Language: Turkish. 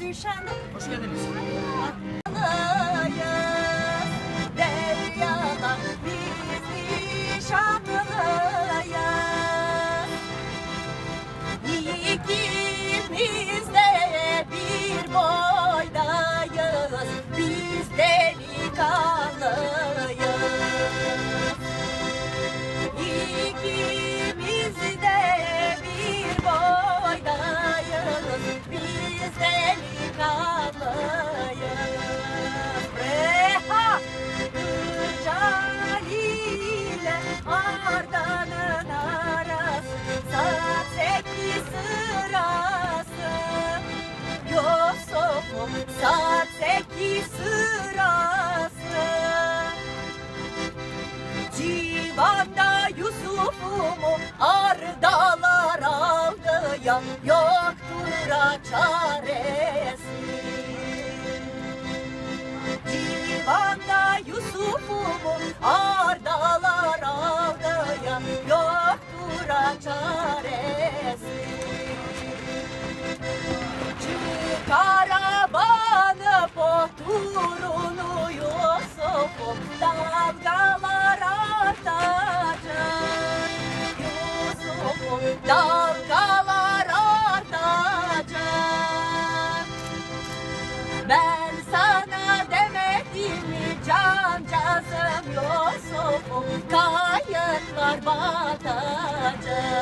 Düşen Hoş geldiniz. Aldı ya Yoktur çaresi. Civanda Yusuf'umu ardalar aldı ya Yoktur çaresi. Çık arabanı poturunu Yusuf'um dalgalar artacak. Yusuf'um dalgalar sana demedim mi cancağızım Yusuf'um kayıtlar batacak